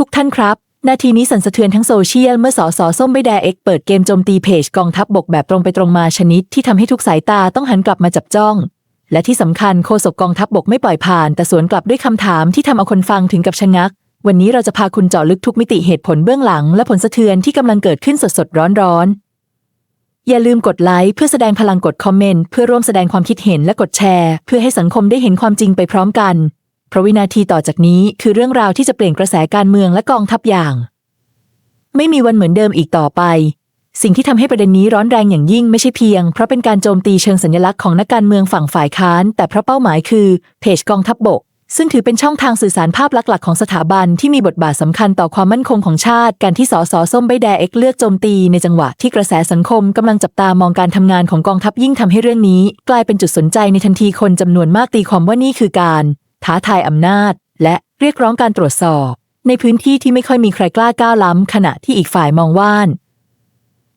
ทุกท่านครับ นาทีนี้สั่นสะเทือนทั้งโซเชียลเมื่อสอสอส้มใบแดเอกเปิดเกมโจมตีเพจกองทัพบบกแบบตรงไปตรงมาชนิดที่ทำให้ทุกสายตาต้องหันกลับมาจับจ้อง และที่สำคัญโฆษกกองทัพบบกไม่ปล่อยผ่าน แต่สวนกลับด้วยคำถามที่ทำเอาคนฟังถึงกับชะงัก วันนี้เราจะพาคุณเจาะลึกทุกมิติเหตุผลเบื้องหลัง และผลสะเทือนที่กำลังเกิดขึ้นสดๆร้อนๆอย่าลืมกดไลค์เพื่อแสดงพลังกดคอมเมนต์เพื่อร่วมแสดงความคิดเห็นและกดแชร์ เพื่อให้สังคมได้เห็นความจริงไปพร้อมกัน ราะวินาทีต่อจากนี้คือเรื่องราวที่จะเปลี่ยนกระแสการเมืองและกองทัพอย่าง ไม่มีวันเหมือนเดิมอีกต่อไป สิ่งที่ทำให้ประเด็นนี้ร้อนแรงอย่างยิ่งไม่ใช่เพียง เพราะเป็นการโจมตีเชิงสัญลักษณ์ของนักการเมืองฝั่งฝ่ายค้าน แต่เพราะเป้าหมายคือเพจกองทัพบบก ซึ่งถือเป็นช่องทางสื่อสารภาพลักษณ์หลักของสถาบันที่มีบทบาทสำคัญต่อความมั่นคงของชาติ การที่สสส้มใบแดเอ็กเลือกโจมตีในจังหวะที่กระแสสังคมกำลังจับตามองการทำงานของกองทัพยิ่งทำให้เรื่องนี้ กลายเป็นจุดสนใจในทันทีคนจำนวนมากตีความว่านี่คือการ ท้าทายอำนาจ และเรียกร้องการตรวจสอบ ในพื้นที่ที่ไม่ค่อยมีใครกล้าก้าวล้ำ ขณะที่อีกฝ่ายมองว่า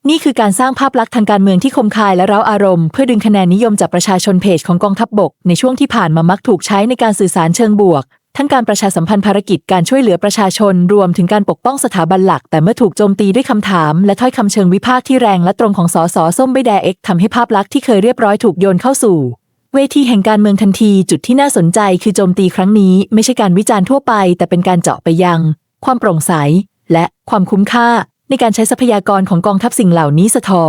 นี่คือการสร้างภาพลักษณ์ทางการเมืองที่คมคายและเร้าอารมณ์ เพื่อดึงคะแนนนิยมจากประชาชนเพจของกองทัพบบก ในช่วงที่ผ่านมามักถูกใช้ในการสื่อสารเชิงบวก ทั้งการประชาสัมพันธ์ภารกิจการช่วยเหลือประชาชนรวมถึงการปกป้องสถาบันหลัก แต่เมื่อถูกโจมตีด้วยคำถาม และถ้อยคำเชิงวิพากษ์ที่แรงและตรงของสสส้มใบแดเอ็กทำให้ภาพลักษณ์ที่เคยเรียบร้อยถูกโยนเข้าสู่ เวทีแห่งการเมืองทันทีจุดที่น่าสนใจคือโจมตีครั้งนี้ไม่ใช่การวิจารณ์ทั่วไป แต่เป็นการเจาะไปยัง ความโปร่งใส และความคุ้มค่า ในการใช้ทรัพยากรของกองทัพสิ่งเหล่านี้สะทอ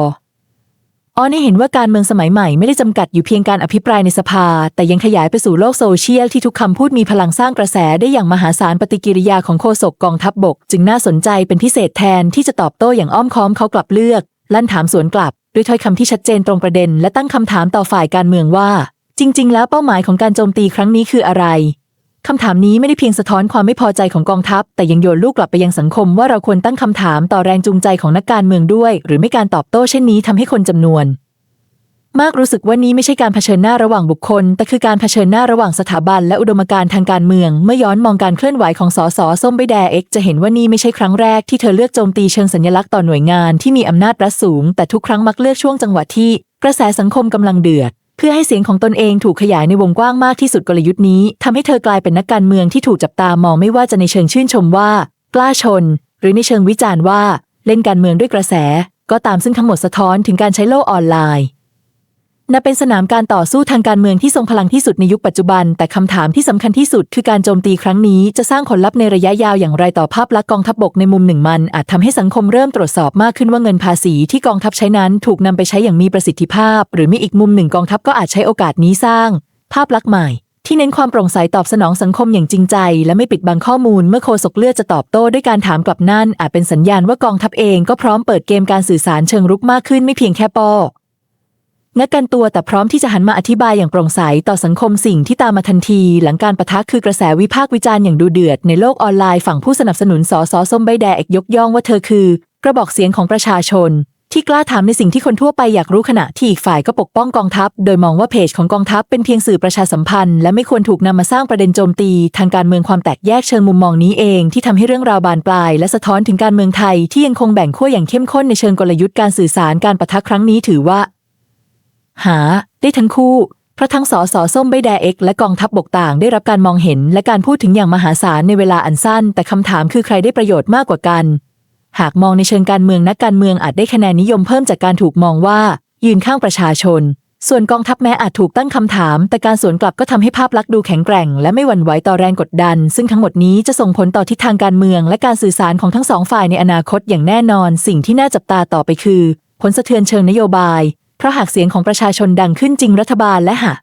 อ้อนให้เห็นว่าการเมืองสมัยใหม่ไม่ได้จำกัดอยู่เพียงการอภิปรายในสภา แต่ยังขยายไปสู่โลกโซเชียลที่ทุกคำพูดมีพลังสร้างกระแสได้อย่างมหาศาลปฏิกิริยาของโฆษกกองทัพบบก จึงน่าสนใจเป็นพิเศษแทนที่จะตอบโต้อย่างอ้อมค้อมเขากลับเลือก ลั่นถามสวนกลับ ด้วยถ้อยคำที่ชัดเจนตรงประเด็น และตั้งคำถามต่อฝ่ายการเมืองว่า จริง ๆ แล้วเป้าหมายของการโจมตีครั้งนี้คืออะไรคำถามนี้ไม่ได้เพียงสะท้อนความไม่พอใจของกองทัพ แต่ยังโยนลูกกลับไปยังสังคมว่าเราควรตั้งคำถามต่อแรงจูงใจของนักการเมืองด้วย หรือไม่การตอบโต้เช่นนี้ทำให้คนจำนวน มากรู้สึกว่านี้ไม่ใช่การเผชิญหน้าระหว่างบุคคล แต่คือการเผชิญหน้าระหว่างสถาบันและอุดมการณ์ทางการเมือง เมื่อย้อนมองการเคลื่อนไหวของสสส้มใบแดเอ็กจะเห็นว่านี่ไม่ใช่ครั้งแรกที่เธอเลือกโจมตีเชิงสัญลักษณ์ต่อหน่วยงานที่มีอำนาจรัฐสูง แต่ทุกครั้งมักเลือกช่วงจังหวะที่ กระแสสังคมกำลังเดือด เพื่อให้เสียงของตนเองถูกขยายในวงกว้างมากที่สุดกลยุทธ์นี้ทำให้เธอกลายเป็นนักการเมืองที่ถูกจับตามองไม่ว่าจะในเชิงชื่นชมว่า กล้าชน หรือในเชิงวิจารณ์ว่า เล่นการเมืองด้วยกระแส ก็ตามซึ่งทั้งหมดสะท้อนถึงการใช้โลกออนไลน์ นับเป็นสนามการต่อสู้ทางการเมืองที่ทรงพลังที่สุดในยุคปัจจุบัน แต่คำถามที่สำคัญที่สุดคือการโจมตีครั้งนี้จะสร้างผลลัพธ์ในระยะยาวอย่างไรต่อภาพลักษณ์กองทัพบบกในมุมหนึ่งมัน อาจทำให้สังคมเริ่มตรวจสอบมากขึ้นว่าเงินภาษีที่กองทัพใช้นั้นถูกนำไปใช้อย่างมีประสิทธิภาพ หรือมีอีกมุมหนึ่งกองทัพก็อาจใช้โอกาสนี้สร้าง ภาพลักษณ์ใหม่ ที่เน้นความโปร่งใสตอบสนองสังคมอย่างจริงใจ และไม่ปิดบังข้อมูล เมื่อโฆษกเลือดจะตอบโต้ด้วยการถามกลับนั่นอาจเป็นสัญญาณว่ากองทัพเองก็พร้อมเปิดเกมการสื่อสารเชิงรุกมากขึ้นไม่เพียงแค่ปอ นักการตัวแต่พร้อมที่จะหันมาอธิบายอย่างโปร่งใสต่อสังคมสิ่งที่ตามมาทันที หลังการประทะคือกระแสวิพากษ์วิจารณ์อย่างดูเดือดในโลกออนไลน์ฝั่งผู้สนับสนุนสอสอส้มใบแดงยกย่องว่าเธอคือ กระบอกเสียงของประชาชน ที่กล้าถามในสิ่งที่คนทั่วไปอยากรู้ขณะที่อีกฝ่ายก็ปกป้องกองทัพ โดยมองว่าเพจของกองทัพเป็นเพียงสื่อประชาสัมพันธ์ และไม่ควรถูกนำมาสร้างประเด็นโจมตี ทางการเมืองความแตกแยกเชิงมุมมองนี้เอง ที่ทำให้เรื่องราวบานปลาย และสะท้อนถึงการเมืองไทยที่ยังคงแบ่งขั้วอย่างเข้มข้นในเชิงกลยุทธ์การสื่อสารการปะทะครั้งนี้ถือว่า หา ได้ทั้งคู่ เพราะทั้งสอสอส้มใบแดเอ็กและกองทัพบบกต่าง ได้รับการมองเห็นและการพูดถึงอย่างมหาศาลในเวลาอันสั้น แต่คำถามคือใครได้ประโยชน์มากกว่ากัน หากมองในเชิงการเมืองนักการเมืองอาจได้คะแนนนิยมเพิ่มจากการถูกมองว่า ยืนข้างประชาชน ส่วนกองทัพแม้อาจถูกตั้งคำถาม แต่การสวนกลับก็ทำให้ภาพลักษณ์ดูแข็งแกร่ง และไม่หวั่นไหวต่อแรงกดดัน ซึ่งทั้งหมดนี้จะส่งผลต่อทิศทางการเมือง และการสื่อสารของทั้งสองฝ่ายในอนาคตอย่างแน่นอน สิ่งที่น่าจับตาต่อไปคือ ผลสะเทือนเชิงนโยบาย เพราะหากเสียงของประชาชนดังขึ้นจริงรัฐบาลและหาก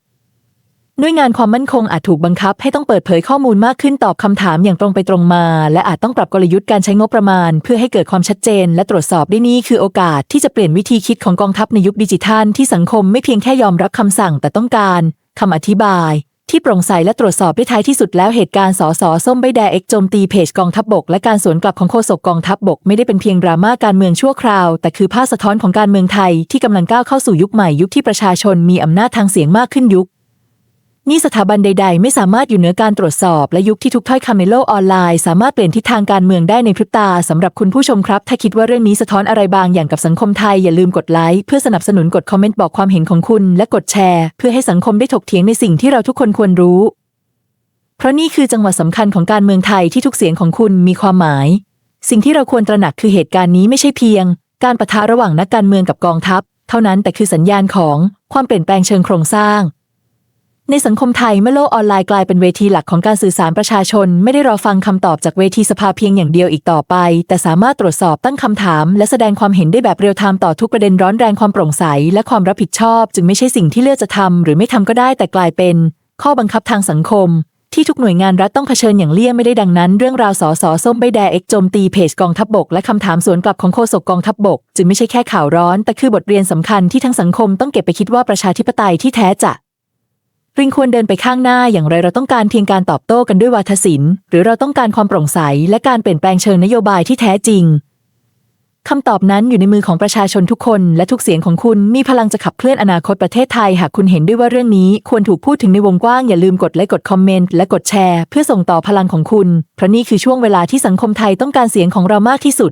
หน่วยงานความมั่นคงอาจถูกบังคับให้ต้องเปิดเผยข้อมูลมากขึ้นตอบคำถามอย่างตรงไปตรงมา และอาจต้องปรับกลยุทธ์การใช้งบประมาณ เพื่อให้เกิดความชัดเจน และตรวจสอบได้นี่คือโอกาสที่จะเปลี่ยนวิธีคิดของกองทัพในยุคดิจิทัลที่สังคมไม่เพียงแค่ยอมรับคำสั่งแต่ต้องการคำอธิบาย ที่โปร่งใสและตรวจสอบได้ท้ายที่สุดแล้วเหตุการณ์สอสอส้มใบแดงเอกโจมตีเพจกองทัพบบก และการสวนกลับของโฆษกกองทัพบบก ไม่ได้เป็นเพียงดราม่าการเมืองชั่วคราว แต่คือภาพสะท้อนของการเมืองไทยที่กำลังก้าวเข้าสู่ยุคใหม่ยุคที่ประชาชนมีอำนาจทางเสียงมากขึ้นยุค นี่สถาบันใด ๆ ไม่สามารถอยู่เหนือการตรวจสอบและยุคที่ทุกถ้อยคำในโลกออนไลน์ สามารถเปลี่ยนทิศทางการเมืองได้ในพริบตาสำหรับคุณผู้ชมครับ ถ้าคิดว่าเรื่องนี้สะท้อนอะไรบางอย่างกับสังคมไทย อย่าลืมกดไลค์เพื่อสนับสนุนกดคอมเมนต์บอกความเห็นของคุณ และกดแชร์ เพื่อให้สังคมได้ถกเถียงในสิ่งที่เราทุกคนควรรู้ เพราะนี่คือจังหวะสำคัญของการเมืองไทยที่ทุกเสียงของคุณมีความหมาย สิ่งที่เราควรตระหนักคือเหตุการณ์นี้ไม่ใช่เพียง การปะทะระหว่างนักการเมืองกับกองทัพ เท่านั้นแต่คือสัญญาณของความเปลี่ยนแปลงเชิงโครงสร้าง ในสังคมไทยเมื่อโลกออนไลน์กลายเป็นเวทีหลักของการสื่อสารประชาชน ไม่ได้รอฟังคำตอบจากเวทีสภาเพียงอย่างเดียวอีกต่อไป แต่สามารถตรวจสอบตั้งคำถาม และแสดงความเห็นได้แบบเรียลไทม์ต่อทุกประเด็นร้อนแรงความโปร่งใส และความรับผิดชอบ จึงไม่ใช่สิ่งที่เลือกจะทำหรือไม่ทำก็ได้แต่กลายเป็น ข้อบังคับทางสังคม ที่ทุกหน่วยงานรัฐต้องเผชิญอย่างเลี่ยงไม่ได้ดังนั้น เรื่องราวสอสอส้มใบแดงเอกโจมตีเพจกองทัพบกและคำถามสวนกลับของโฆษกกองทัพบก จึงไม่ใช่แค่ข่าวร้อน แต่คือบทเรียนสำคัญที่ทั้งสังคมต้องเก็บไปคิดว่าประชาธิปไตยที่แท้จะ ริงควรเดินไปข้างหน้าอย่างไรเราต้องการเพียงการตอบโต้กันด้วยวาทศิลป์ หรือเราต้องการความโปร่งใสและการเปลี่ยนแปลงเชิงนโยบายที่แท้จริงคำตอบนั้นอยู่ในมือของประชาชนทุกคน และทุกเสียงของคุณมีพลังจะขับเคลื่อนอนาคตประเทศไทย หากคุณเห็นด้วยว่าเรื่องนี้ควรถูกพูดถึงในวงกว้างอย่าลืมกดไลค์กดคอมเมนต์และกดแชร์ เพื่อส่งต่อพลังของคุณ เพราะนี่คือช่วงเวลาที่สังคมไทยต้องการเสียงของเรามากที่สุด